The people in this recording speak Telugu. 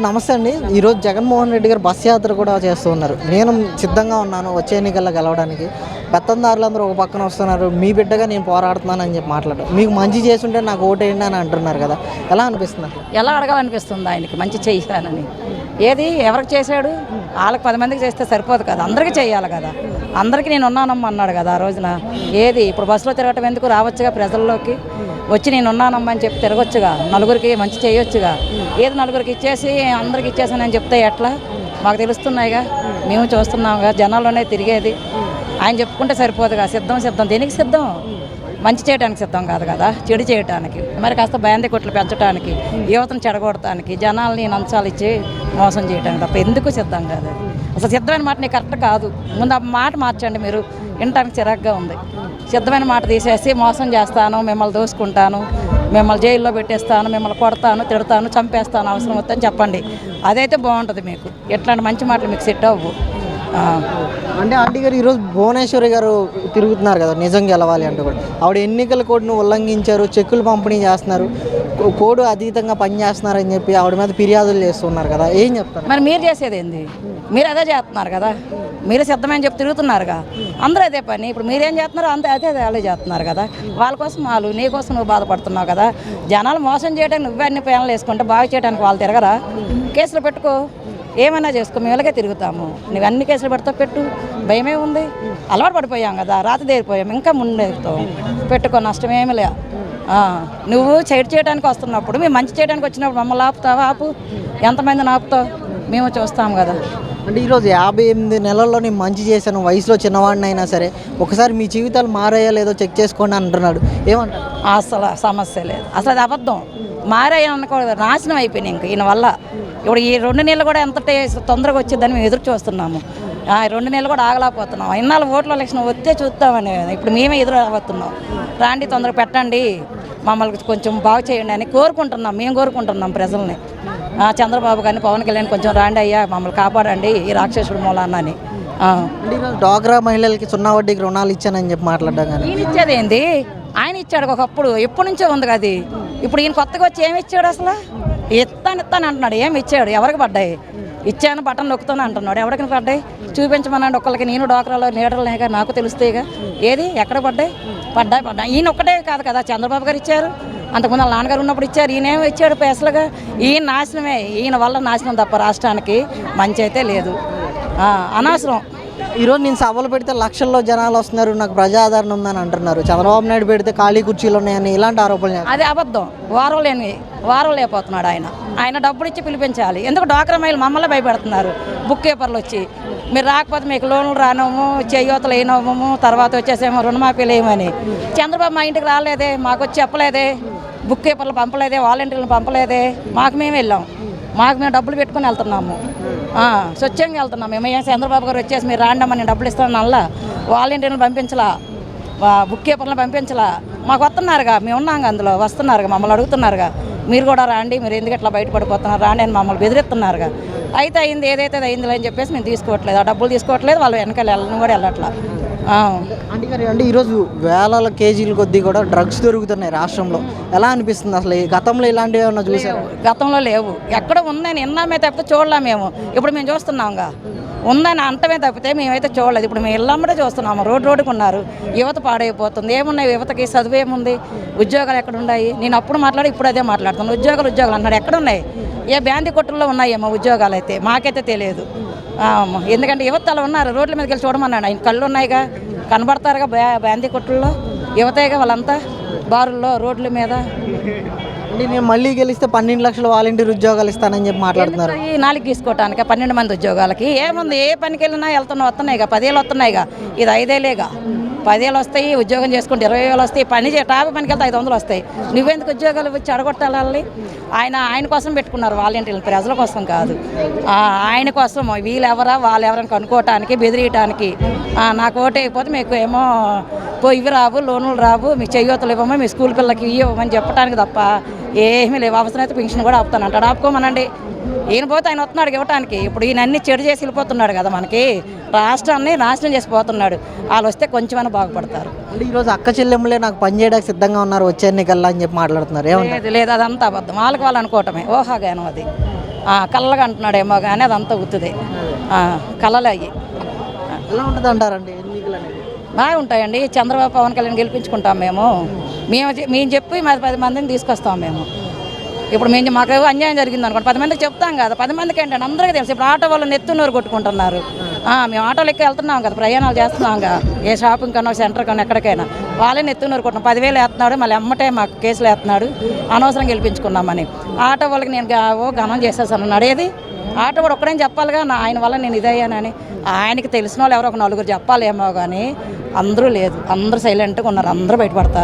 నమస్తే అండి. ఈరోజు జగన్మోహన్ రెడ్డి గారు బస్ యాత్ర కూడా చేస్తూ ఉన్నారు. నేను సిద్ధంగా ఉన్నాను వచ్చే ఎన్నికల్లో గెలవడానికి. పెత్తందారులందరూ ఒక పక్కన వస్తున్నారు. మీ బిడ్డగా నేను పోరాడుతున్నాను అని చెప్పి మాట్లాడారు. మీకు మంచి చేస్తుంటే నాకు ఓటేయండి అని అంటున్నారు కదా. ఎలా అనిపిస్తుంది ఎలా అడగాలనిపిస్తుంది ఆయనకి? మంచి చేయాలని. ఏది? ఎవరికి చేశాడు? వాళ్ళకి పది మందికి చేస్తే సరిపోదు కదా. అందరికీ చేయాలి కదా. అందరికీ నేను ఉన్నానమ్మా అన్నాడు కదా ఆ రోజున. ఏది? ఇప్పుడు బస్సులో తిరగటం ఎందుకు? రావచ్చుగా ప్రజల్లోకి. వచ్చి నేను ఉన్నానమ్మా అని చెప్పి తిరగొచ్చుగా. నలుగురికి మంచి చేయొచ్చుగా. ఏది నలుగురికి ఇచ్చేసి అందరికి ఇచ్చేసానని చెప్తే ఎట్లా? మాకు తెలుస్తున్నాయిగా. మేము చూస్తున్నాంగా జనాల్లోనే తిరిగేది. ఆయన చెప్పుకుంటే సరిపోదుగా. సిద్ధం సిద్ధం. దేనికి సిద్ధం? మంచి చేయడానికి సిద్ధం కాదు కదా చెడు చేయడానికి మరి కాస్త బయాంది కొట్లు పెంచడానికి యువతను చెడగొడటానికి జనాల్ని నంచాలు ఇచ్చి మోసం చేయడానికి తప్ప ఎందుకు సిద్ధం కాదు అసలు సిద్ధమైన మాట నీకు కరెక్ట్ కాదు. ముందు ఆ మాట మార్చండి మీరు. వినటానికి చిరాగ్గా ఉంది. సిద్ధమైన మాట తీసేసి మోసం చేస్తాను మిమ్మల్ని దోసుకుంటాను మిమ్మల్ని జైల్లో పెట్టేస్తాను మిమ్మల్ని కొడతాను తిడతాను చంపేస్తాను అవసరం వద్దని చెప్పండి. అదైతే బాగుంటుంది మీకు. ఎట్లాంటి మంచి మాటలు మీకు సెట్ అవ్వు. అంటే ఆంటీ గారు ఈరోజు భువనేశ్వరి గారు తిరుగుతున్నారు కదా నిజం గెలవాలి అంటూ కూడా. ఆవిడ ఎన్నికల కోడ్ను ఉల్లంఘించారు చెక్కులు పంపిణీ చేస్తున్నారు కోడు కోడ్ అతీతంగా పనిచేస్తున్నారని చెప్పి ఆవిడ మీద ఫిర్యాదులు చేస్తున్నారు కదా ఏం చెప్తారు? మరి మీరు చేసేది ఏంది? మీరు అదే చేస్తున్నారు కదా మీరు సిద్ధమని చెప్పి తిరుగుతున్నారుగా. అందరూ అదే పని ఇప్పుడు మీరేం చేస్తున్నారు అంతే అదే వాళ్ళే చేస్తున్నారు కదా. వాళ్ళ కోసం వాళ్ళు నీ కోసం నువ్వు బాధపడుతున్నావు కదా. జనాలు మోసం చేయడానికి నువ్వే అన్ని ప్లాన్లు వేసుకుంటే బాగు చేయడానికి వాళ్ళు తిరగరా? కేసులు పెట్టుకో. ఏమైనా చేసుకో మేము ఇలాగే తిరుగుతాము. నువ్వు అన్ని కేసులు పెడతావు పెట్టు. భయమే ఉంది. అలవాటు పడిపోయాం కదా రాత్రి దేరిపోయాం ఇంకా ముందెగుతాం పెట్టుకో నష్టమేమి లే. ఆ, నువ్వు చెడు చేయడానికి వస్తున్నప్పుడు మేము మంచి చేయడానికి వచ్చినప్పుడు మమ్మల్ని ఆపుతావా? ఆపు. ఎంతమందిని ఆపుతావు? మేము చూస్తాం కదా. అంటే ఈరోజు యాభై ఎనిమిది నెలల్లో నేను మంచి చేశాను. వయసులో చిన్నవాడిని అయినా సరే ఒకసారి మీ జీవితాలు మారాయా లేదో చెక్ చేసుకోండి అంటున్నాడు. ఏమంటారు అసలు సమస్య లేదు. అసలు అది అబద్ధం. మారాయి అనుకోలేదు నాశనం అయిపోయినాయి ఇంక ఈయన వల్ల. ఇప్పుడు ఈ రెండు నెలలు కూడా ఎంత తొందరగా వచ్చిందని మేము ఎదురు చూస్తున్నాము. ఆ రెండు నెలలు కూడా ఆగలేకపోతున్నాం. ఇన్నాళ్ళు ఓట్ల ఎలక్షన్ వస్తే చూస్తామని ఇప్పుడు మేమే ఎదురు రాబోతున్నాం. రాండి తొందరగా పెట్టండి. మమ్మల్ని కొంచెం బాగు చేయండి అని కోరుకుంటున్నాం. మేము కోరుకుంటున్నాం ప్రజల్ని. చంద్రబాబు గారిని పవన్ కళ్యాణ్ కొంచెం రాండి అయ్యా మమ్మల్ని కాపాడండి ఈ రాక్షసుడు మూలాన్న అని డ్వాక్రా మహిళలకి సున్నా వడ్డీకి రుణాలు ఇచ్చానని చెప్పి మాట్లాడడం కానీ ఈయన ఇచ్చేది ఏంది? ఆయన ఇచ్చాడు ఒకప్పుడు. ఎప్పటి నుంచో ఉంది కదా అది. ఇప్పుడు ఈయన కొత్తగా వచ్చి ఏమి ఇచ్చాడు అసలు? ఇస్తాను ఇస్తాను అంటున్నాడు. ఏమి ఇచ్చాడు? ఎవరికి పడ్డాయి? ఇచ్చాను బటన్ నొక్కుతాను అంటున్నాడు. ఎవరికి పడ్డాయి? చూపించమన్నాడు ఒక్కరికి నేను డోకరాలో నీడలేక నాకు తెలుస్తాయిగా ఏది? ఎక్కడ పడ్డాయి? పడ్డాయి పడ్డాయి. ఈయన ఒక్కటే కాదు కదా. చంద్రబాబు గారు ఇచ్చారు. అంతకుముందు వాళ్ళ నాన్నగారు ఉన్నప్పుడు ఇచ్చారు. ఈయనేమో ఇచ్చాడు పేసలుగా. ఈయన నాశనమే. ఈయన వల్ల నాశనం తప్ప రాష్ట్రానికి మంచి అయితే లేదు. అనవసరం. ఈరోజు నేను సభలు పెడితే లక్షల్లో జనాలు వస్తున్నారు నాకు ప్రజాదరణ ఉందని అంటున్నారు. చంద్రబాబు నాయుడు పెడితే ఖాళీ కుర్చీలు ఉన్నాయని ఇలాంటి ఆరోపణలు అది అబద్ధం. వారం లేని వారం లేకపోతున్నాడు ఆయన. ఆయన డబ్బులు ఇచ్చి పిలిపించాలి. ఎందుకు డాక్రా మైలు మమ్మల్ని భయపెడుతున్నారు? బుక్ పేపర్లు వచ్చి మీరు రాకపోతే మీకు లోన్లు రానము చేయూతలు అయినము తర్వాత వచ్చేసేమో రుణమాఫీలు వేయమని చంద్రబాబు మా ఇంటికి రాలేదే మాకు వచ్చి చెప్పలేదే బుక్ పేపర్లు పంపలేదే వాలంటీర్లు పంపలేదే మాకు మేము వెళ్ళాం. మాకు మేము డబ్బులు పెట్టుకుని వెళ్తున్నాము. స్వచ్ఛంగా వెళ్తున్నాం. మేము ఏం చంద్రబాబు గారు వచ్చేసి మీరు రాండమ్మా నేను డబ్బులు ఇస్తాను అలా వాలంటీర్లు పంపించలా. బుక్ కీపర్లను పంపించలా. మాకు వస్తున్నారుగా మేము ఉన్నాం అందులో. వస్తున్నారుగా మమ్మల్ని అడుగుతున్నారుగా. మీరు కూడా రాండి మీరు ఎందుకు ఇట్లా బయటపడిపోతున్నారు? రాండి అని మమ్మల్ని బెదిరిస్తున్నారుగా. అయితే అయింది ఏదైతే అది అయింది అని చెప్పేసి మేము తీసుకోవట్లేదు. ఆ డబ్బులు తీసుకోవట్లేదు వాళ్ళు వెనకాల వెళ్ళని కూడా వెళ్ళట్లా. అంటే గారు అంటే ఈరోజు వేల కేజీల కొద్దీ కూడా డ్రగ్స్ దొరుకుతున్నాయి రాష్ట్రంలో. ఎలా అనిపిస్తుంది అసలు ఈ గతంలో ఇలాంటివి ఏమన్నా చూసారు? గతంలో లేవు. ఎక్కడ ఉందని విన్నామే తప్పితే చూడలే మేము. ఇప్పుడు మేము చూస్తున్నాంగా. ఉందని అంటమే తప్పితే మేమైతే చూడలేదు. ఇప్పుడు మేము ఇళ్ళమ్మడే చూస్తున్నాము. రోడ్డు రోడ్డుకు ఉన్నారు యువత పాడైపోతుంది. ఏమున్నాయి యువతకి? చదువు ఏముంది? ఉద్యోగాలు ఎక్కడ ఉన్నాయి నేను అప్పుడు మాట్లాడి ఇప్పుడు అదే మాట్లాడుతున్నాను. ఉద్యోగాలు ఉద్యోగాలు అన్నాడు. ఎక్కడ ఉన్నాయి ఏ బ్యాంది కొట్టుల్లో ఉన్నాయేమో ఉద్యోగాలు అయితే? మాకైతే తెలియదు. ఎందుకంటే యువత అలా ఉన్నారు రోడ్ల మీదకి వెళ్ళి చూడమన్నాడు ఆయన. కళ్ళు ఉన్నాయిగా కనబడతారుగా బ్యా బ్యాంది కొట్టుల్లో. యువతేగా వాళ్ళంతా బారుల్లో రోడ్ల మీద. అంటే నేను మళ్ళీ గెలిస్తే పన్నెండు లక్షల వాలంటీర్ ఉద్యోగాలు ఇస్తానని చెప్పి మాట్లాడుతున్నారు. ఈ నాలుగు తీసుకోవటానికి? పన్నెండు మంది ఉద్యోగాలకి. ఏముంది ఏ పనికి వెళ్ళినా వెళ్తున్నా వస్తున్నాయిగా పదేళ్ళు వస్తున్నాయిగా. ఇది ఐదేలేగా పదివేలు వస్తాయి ఉద్యోగం చేసుకుంటే ఇరవై వేలు వస్తాయి పని చే టాపి పనికి వెళ్తే ఐదు వందలు వస్తాయి. నువ్వెందుకు ఉద్యోగాలు వచ్చి ఆయన ఆయన కోసం పెట్టుకున్నారు వాలంటీర్లు ప్రజల కోసం కాదు. ఆయన కోసం వీళ్ళెవరా వాళ్ళెవరని వాళ్ళు కనుక్కోవటానికి బెదిరియటానికి నాకు ఓటు అయిపోతే మీకు ఏమో పోయి ఇవి రావు లోన్లు రావు మీకు చెయ్యోతలు ఇవ్వమో మీ స్కూల్ పిల్లలకి ఇవి ఇవ్వమని చెప్పడానికి తప్ప ఏమీ లేవు. అయితే పెన్షన్ కూడా ఆపుతాను. అంటాడు ఆపుకోమనండి. ఈయన పోతే ఆయన వస్తున్నాడు ఇవ్వటానికి. ఇప్పుడు ఈయన అన్ని చెడు చేసి వెళ్ళిపోతున్నాడు కదా మనకి. రాష్ట్రాన్ని నాశనం చేసి పోతున్నాడు. వాళ్ళు వస్తే కొంచెమైనా బాగుపడతారు. అంటే ఈరోజు అక్క చెల్లెమ్మలే నాకు పని చేయడానికి సిద్ధంగా ఉన్నారు వచ్చే ఎన్నికల్లో అని చెప్పి మాట్లాడుతున్నారు. ఏమంటారు? లేదు అదంతా అబద్ధం. వాళ్ళకి వాళ్ళు అనుకోవటమే. ఊహాగానం అది. కళ్ళగా అంటున్నాడేమో కానీ అదంతా ఆ, కళలు అయ్యి. ఎలా ఉంటుంది అంటారండి ఎన్నికలు అనేది బాగుంటాయండి చంద్రబాబు పవన్ కళ్యాణ్ గెలిపించుకుంటాం మేము. మేము మేము చెప్పి మరి పది మందిని తీసుకొస్తాం మేము. ఇప్పుడు మేము మాకు అన్యాయం జరిగింది అనుకోండి పది మందికి చెప్తాం కదా. పది మందికి ఏంటంటే అందరికీ తెలుసు. ఇప్పుడు ఆటో వాళ్ళు నెత్తున్నూరు కొట్టుకుంటున్నారు. మేము ఆటోలు ఎక్కి వెళ్తున్నాం కదా. ప్రయాణాలు చేస్తున్నాం కదా. ఏ షాపింగ్ కన్నా సెంటర్ కన్నా ఎక్కడికైనా. వాళ్ళే నెత్తున్నూరు కొట్టిన పదివేలు వేస్తున్నాడు. మళ్ళీ అమ్మటే మాకు కేసులు వేస్తున్నాడు. అనవసరం గెలిపించుకున్నామని. ఆటో వాళ్ళకి నేను ఓ ఘనం చేసేసాను. నడేది ఆటో కూడా ఒక్కడేం చెప్పాలిగా? నా ఆయన వల్ల నేను ఇదయ్యానని. ఆయనకి తెలిసిన వాళ్ళు ఎవరో ఒక నలుగురు చెప్పాలేమో కానీ అందరూ లేదు. అందరూ సైలెంట్గా ఉన్నారు. అందరూ బయటపడతారు.